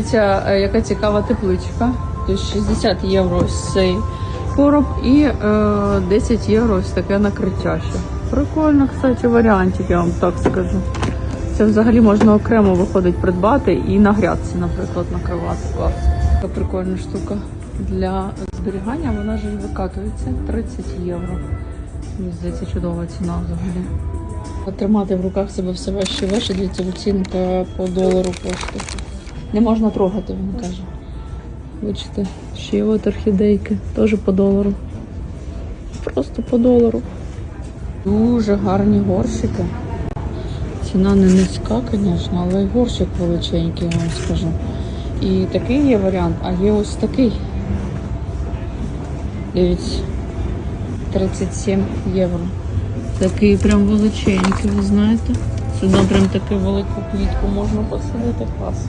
Дивіться, е, яка цікава тепличка. Тобто 60 євро цей короб і е, 10 євро ось таке накриття ще. Прикольно, кстати, варіантик, я вам так скажу. Це взагалі можна окремо виходить придбати і на грядці, наприклад, накривати. Клас. Така прикольна штука для зберігання, вона ж викатується 30 євро. Мені здається, чудова ціна взагалі. Тримати в руках себе все важче важче, дивіться, оцінка по долару коштує. Не можна трогати, він каже. Бачите, ще от орхідейки, теж по долару. Просто по долару. Дуже гарні горщики. Ціна не низька, звісно, але горщик величенький, я вам скажу. І такий є варіант, а є ось такий. Дивіться, 37 євро. Такий прям величенький, ви знаєте. Сюди прям таку велику квітку можна посадити клас.